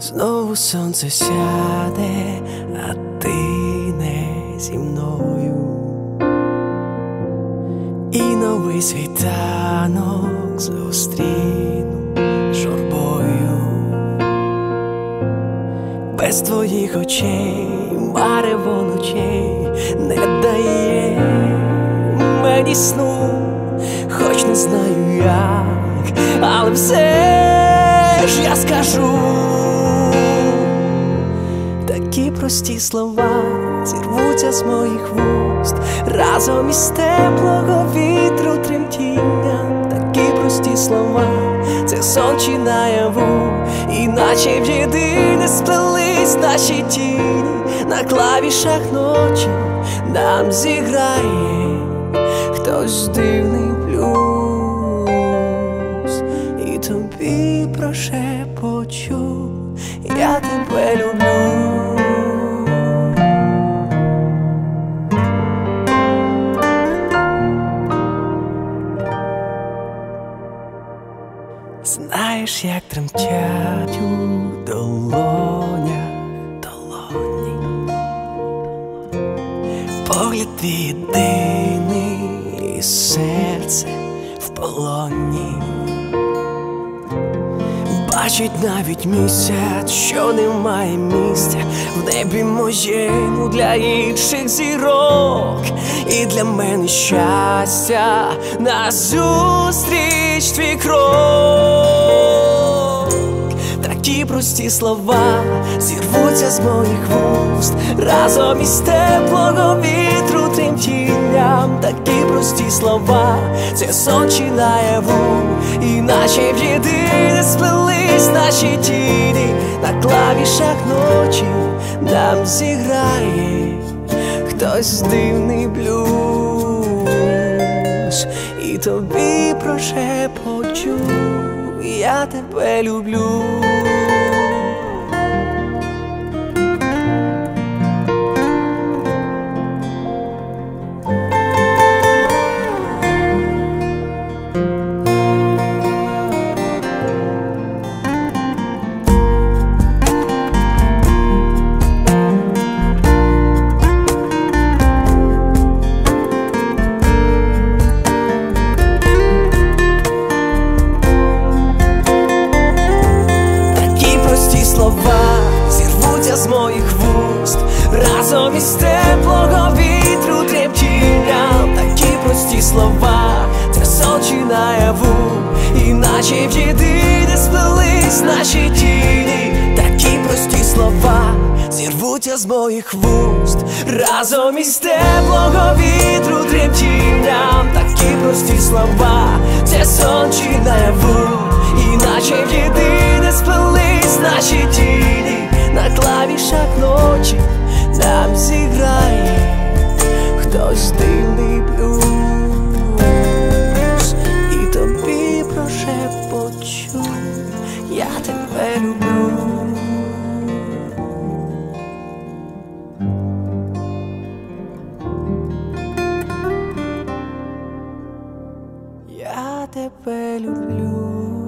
Знову сонце сяде, а ти не зі мною. І новий світанок зустріну журбою. Без твоїх очей, марево ночей не дає мені сну, хоч не знаю як, але все ж я скажу. Прості слова зірвуться з моїх вуст разом із теплого вітру тремтіння. Такі прості слова, це сон чи наяву, іначе в єдине сплелись наші тіні на клавішах ночі нам зіграє хтось дивний блюз і тобі прошепочу, я тебе люблю. Знаєш, як тремтять у долонях долоні, погляд твій єдиний і серце в полоні. Бачить навіть місяць, що немає місця в небі моєму для інших зірок, і для мене щастя назустріч твій крок. Прості слова зірвуться з моїх вуст. Разом із теплого вітру тремтінням. Такі прості слова, це сон чи наяву, іначе в єдине сплелись наші тіні. На клавішах ночі нам зіграє хтось дивний блюз, і тобі прошепочу, я тебе люблю. Слова зірвуться з моїх вуст разом із теплого вітру тремтінням. Такі прості слова, це сон чи наяву, іначе в єдине сплелись наші тіні. Такі прості слова зірвуться з моїх вуст разом із теплого вітру тремтінням. Такі прості слова, це сон чи наяву, шаг ночі нам зіграє хтось дивний блюз і тобі прошепочу, я тебе люблю. Я тебе люблю.